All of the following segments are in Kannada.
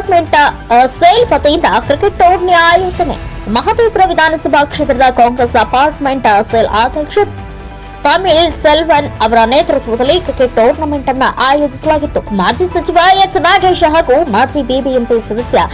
ಅಪಾರ್ಟ್ಮೆಂಟ್ ಸೇಲ್ ವತಿಯಿಂದ ಕ್ರಿಕೆಟ್ ಟೂರ್ನಿ ಆಯೋಜನೆ. ಮಹದೇವಪುರ ವಿಧಾನಸಭಾ ಕ್ಷೇತ್ರದ ಕಾಂಗ್ರೆಸ್ ಅಪಾರ್ಟ್ಮೆಂಟ್ ಸೇಲ್ ಅಧ್ಯಕ್ಷ ತಮಿಳ್ ಸೆಲ್ವನ್ ಅವರ ನೇತೃತ್ವದಲ್ಲಿ ಕ್ರಿಕೆಟ್ ಟೂರ್ನಮೆಂಟ್ ಅನ್ನು ಆಯೋಜಿಸಲಾಗಿತ್ತು. ಮಾಜಿ ಸಚಿವ ಎಚ್. ನಾಗೇಶ್ ಹಾಗೂ ಮಾಜಿ ಬಿಬಿಎಂಪಿ ಸದಸ್ಯ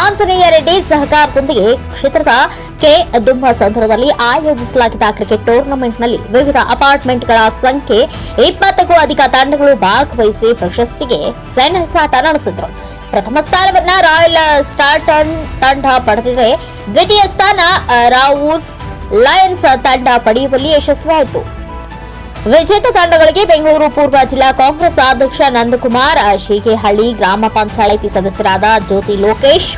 ಆಂಜನೇಯ ರೆಡ್ಡಿ ಸಹಕಾರದೊಂದಿಗೆ ಕ್ಷೇತ್ರದ ಕೆ. ದುಂಬ ಸಂದರ್ಭದಲ್ಲಿ ಆಯೋಜಿಸಲಾಗಿದ್ದ ಕ್ರಿಕೆಟ್ ಟೂರ್ನಮೆಂಟ್ನಲ್ಲಿ ವಿವಿಧ ಅಪಾರ್ಟ್ಮೆಂಟ್ಗಳ ಸಂಖ್ಯೆ ಇಪ್ಪತ್ತಕ್ಕೂ ಅಧಿಕ ತಂಡಗಳು ಭಾಗವಹಿಸಿ ಪ್ರಶಸ್ತಿಗೆ ಸೆಣಸಾಟ ನಡೆಸಿದ್ರು. ಪ್ರಥಮ ಸ್ಥಾನವನ್ನ ರಾಯಲ್ ಸ್ಟಾರ್ಟನ್ ತಂಡ ಪಡೆದಿದೆ. ದ್ವಿತೀಯ ಸ್ಥಾನ ರೌಸ್ ಲಯನ್ಸ್ ತಂಡ ಪಡೆಯುವಲ್ಲಿ ಯಶಸ್ವಿಯಾಯಿತು ವಿಜೇತ ತಂಡಗಳಿಗೆ ಬೆಂಗಳೂರು ಪೂರ್ವ ಜಿಲ್ಲಾ ಕಾಂಗ್ರೆಸ್ ಅಧ್ಯಕ್ಷ ನಂದಕುಮಾರ್ ಶೀಗೆಹಳ್ಳಿ ಗ್ರಾಮ ಪಂಚಾಯಿತಿ ಸದಸ್ಯರಾದ ಜ್ಯೋತಿ ಲೋಕೇಶ್,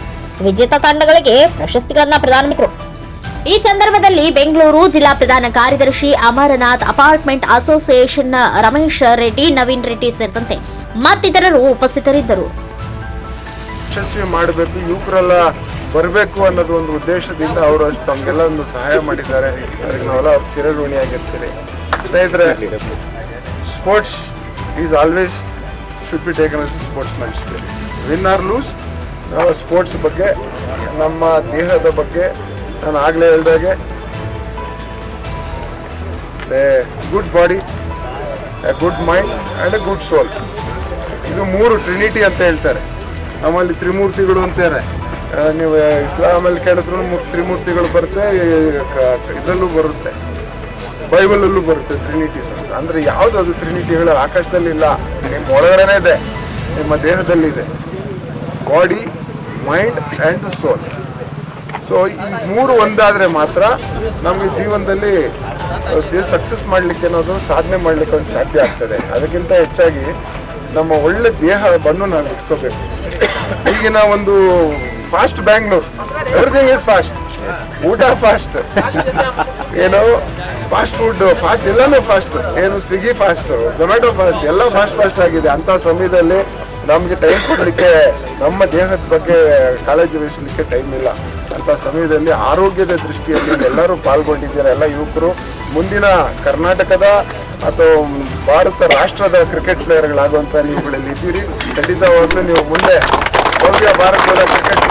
ವಿಜೇತ ತಂಡಗಳಿಗೆ ಪ್ರಶಸ್ತಿಗಳನ್ನ ಪ್ರದಾನ ಈ ಸಂದರ್ಭದಲ್ಲಿ ಬೆಂಗಳೂರು ಜಿಲ್ಲಾ ಪ್ರಧಾನ ಕಾರ್ಯದರ್ಶಿ ಅಮರನಾಥ್, ಅಪಾರ್ಟ್ಮೆಂಟ್ ಅಸೋಸಿಯೇಷನ್ ರಮೇಶ್ ರೆಡ್ಡಿ, ನವೀನ್ ರೆಡ್ಡಿ ಸೇರಿದಂತೆ ಮತ್ತಿತರರು ಉಪಸ್ಥಿತರಿದ್ದರು. ಯಶಸ್ವಿ ಮಾಡಬೇಕು, ಯುವಕರೆಲ್ಲ ಬರಬೇಕು ಅನ್ನೋದು ಒಂದು ಉದ್ದೇಶದಿಂದ ಅವರು ಅಷ್ಟು ತಮಗೆಲ್ಲ ಒಂದು ಸಹಾಯ ಮಾಡಿದ್ದಾರೆ. ಅದಕ್ಕೆ ನಾವೆಲ್ಲ ಅವ್ರ ಚಿರಋಣಿಯಾಗಿರ್ತೀರಿ ಸ್ನೇಹಿತರೆ sports is always should be taken sports man win or lose ನಾವು ಸ್ಪೋರ್ಟ್ಸ್ ಬಗ್ಗೆ, ನಮ್ಮ ದೇಹದ ಬಗ್ಗೆ, ನಾನು ಆಗಲೇ ಹೇಳಿದಾಗೆ a good body a good mind and a good soul ಇದು ಮೂರು ಟ್ರಿನಿಟಿ ಅಂತ ಹೇಳ್ತಾರೆ. ನಮ್ಮಲ್ಲಿ ತ್ರಿಮೂರ್ತಿಗಳು ಅಂತಾರೆ. ನೀವು ಇಸ್ಲಾಮಲ್ಲಿ ಕೇಳಿದ್ರು ಮೂರು ತ್ರಿಮೂರ್ತಿಗಳು ಬರುತ್ತೆ ಇದರಲ್ಲೂ ಬರುತ್ತೆ. ಬೈಬಲಲ್ಲೂ ಬರುತ್ತೆ ಟ್ರಿನಿಟೀಸ್ ಅಂತ ಅಂದರೆ ಯಾವುದು ಅದು ಟ್ರಿನಿಟಿಗಳು ಆಕಾಶದಲ್ಲಿ ಇಲ್ಲ, ನಿಮ್ಮ ಒಳಗಡೆನೇ ಇದೆ, ನಿಮ್ಮ ದೇಹದಲ್ಲಿದೆ body, mind and soul. So ಈ ಮೂರು ಒಂದಾದರೆ ಮಾತ್ರ ನಮಗೆ ಜೀವನದಲ್ಲಿ ಸಕ್ಸಸ್ ಮಾಡಲಿಕ್ಕೆ ಅನ್ನೋದು, ಸಾಧನೆ ಮಾಡಲಿಕ್ಕೆ ಒಂದು ಸಾಧ್ಯ ಆಗ್ತದೆ. ಅದಕ್ಕಿಂತ ಹೆಚ್ಚಾಗಿ ನಮ್ಮ ಒಳ್ಳೆ ದೇಹ ಬಂದು ನಾವು ಇಟ್ಕೋಬೇಕು. ಈಗಿನ ಒಂದು fast Bangalore everything is fast ಊಟ ಫಾಸ್ಟ್ ಏನು ಫಾಸ್ಟ್ ಫುಡ್ ಫಾಸ್ಟ್ ಎಲ್ಲನೂ ಫಾಸ್ಟ್ ಏನು ಸ್ವಿಗ್ಗಿ ಫಾಸ್ಟ್ ಝೊಮ್ಯಾಟೊ ಫಾಸ್ಟ್ ಎಲ್ಲ ಫಾಸ್ಟ್ ಫಾಸ್ಟ್ ಆಗಿದೆ. ಅಂಥ ಸಮಯದಲ್ಲಿ ನಮಗೆ ಟೈಮ್ ಕೊಡಲಿಕ್ಕೆ, ನಮ್ಮ ದೇಹದ ಬಗ್ಗೆ ಕಾಳಜಿ ವಹಿಸಲಿಕ್ಕೆ ಟೈಮ್ ಇಲ್ಲ. ಅಂತ ಸಮಯದಲ್ಲಿ ಆರೋಗ್ಯದ ದೃಷ್ಟಿಯಲ್ಲಿ ಎಲ್ಲರೂ ಪಾಲ್ಗೊಂಡಿದ್ದೀರಾ? ಎಲ್ಲ ಯುವಕರು, ಮುಂದಿನ ಕರ್ನಾಟಕದ ಅಥವಾ ಭಾರತ ರಾಷ್ಟ್ರದ ಕ್ರಿಕೆಟ್ ಪ್ಲೇಯರ್ಗಳಾಗುವಂಥ ನೀವುಗಳಲ್ಲಿ ಇದ್ದೀರಿ. ಖಂಡಿತವಾಗ್ಲೂ ನೀವು ಮುಂದೆ ಭವ್ಯ ಭಾರತದ ಕ್ರಿಕೆಟ್